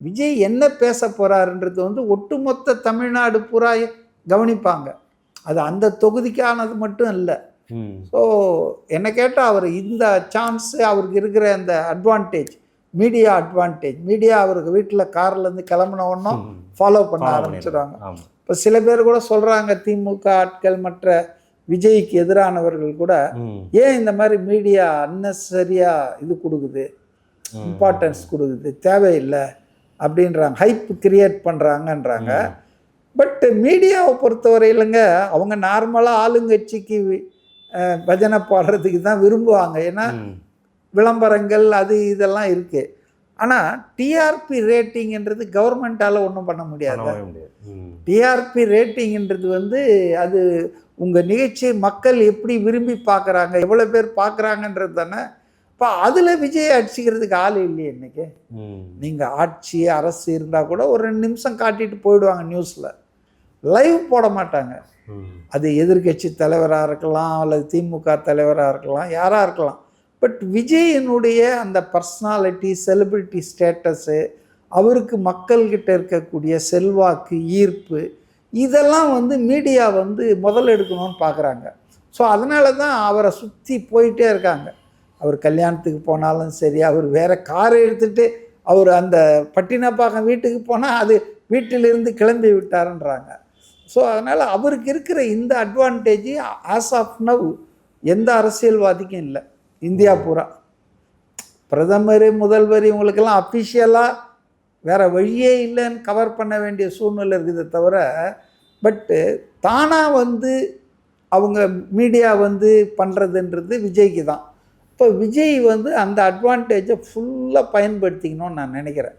விஜய் என்ன பேச போறாருன்றது வந்து ஒட்டுமொத்த தமிழ்நாடு பூரா கவனிப்பாங்க அது அந்த தொகுதிக்கானது மட்டும் இல்லை. ஸோ என்ன கேட்டால் அவர் இந்த சான்ஸ் அவருக்கு இருக்கிற அந்த அட்வான்டேஜ் மீடியா அட்வான்டேஜ் மீடியா அவருக்கு வீட்டில் கார்லேருந்து கிளம்புன. ஃபாலோ பண்ண ஆமா. இப்போ சில பேர் கூட சொல்கிறாங்க திமுக ஆட்கள் மற்ற விஜய்க்கு எதிரானவர்கள் கூட. ஏன் இந்த மாதிரி மீடியா அன்னெசரியாக இது கொடுக்குது. இம்பார்ட்டன்ஸ் கொடுக்குது தேவையில்லை அப்படின்றாங்க ஹைப் கிரியேட் பண்ணுறாங்கன்றாங்க. பட் மீடியாவை பொறுத்தவரையிலங்க அவங்க நார்மலாக ஆளுங்கட்சிக்கு பஜனை பாடுறதுக்கு தான் விரும்புவாங்க ஏன்னா. விளம்பரங்கள் அது இதெல்லாம் இருக்குது ஆனால் டிஆர்பி ரேட்டிங்ன்றது கவர்மெண்ட்டால் ஒன்றும் பண்ண முடியாது. டிஆர்பி ரேட்டிங்ன்றது வந்து அது உங்கள் நிகழ்ச்சியை மக்கள் எப்படி விரும்பி பார்க்குறாங்க எவ்வளோ பேர் பார்க்குறாங்கன்றது தானே இப்போ அதில் விஜய் அடிச்சுக்கிறதுக்கு ஆள் இல்லையே இன்னைக்கு. நீங்கள் ஆட்சி அரசு இருந்தால் கூட ஒரு ரெண்டு நிமிஷம் காட்டிட்டு போயிடுவாங்க நியூஸில். லைவ் போட மாட்டாங்க. அது எதிர்க்கட்சி தலைவராக இருக்கலாம் அல்லது திமுக தலைவராக இருக்கலாம் யாராக இருக்கலாம். பட் விஜயனுடைய அந்த பர்சனாலிட்டி செலிபிரிட்டி ஸ்டேட்டஸு அவருக்கு மக்கள்கிட்ட இருக்கக்கூடிய செல்வாக்கு ஈர்ப்பு இதெல்லாம் வந்து மீடியா வந்து முதல் எடுக்கணும்னு பார்க்குறாங்க ஸோ அதனால தான் அவரை சுற்றி போயிட்டே இருக்காங்க. அவர் கல்யாணத்துக்கு போனாலும் சரி அவர் வேற காரை எடுத்துகிட்டு அவர் அந்த பட்டினப்பாக்கம் வீட்டுக்கு போனால் அது வீட்டிலிருந்து கிளம்பி விட்டாருன்றாங்க. ஸோ அதனால் அவருக்கு இருக்கிற இந்த அட்வான்டேஜ் ஆஸ் ஆஃப் நவ் எந்த அரசியல்வாதிக்கும் இல்லை. இந்தியா பூரா. பிரதமர் முதல்வர் இவங்களுக்கெல்லாம் அஃபிஷியலாக வேற வழியே இல்லைன்னு கவர் பண்ண வேண்டிய சூழ்நிலை இருக்குதே தவிர பட்டு தானாக வந்து அவங்க மீடியா வந்து பண்ணுறதுன்றது விஜய்க்கு தான். இப்போ விஜய் வந்து அந்த அட்வான்டேஜை ஃபுல்லாக பயன்படுத்திக்கணும்னு நான் நினைக்கிறேன்.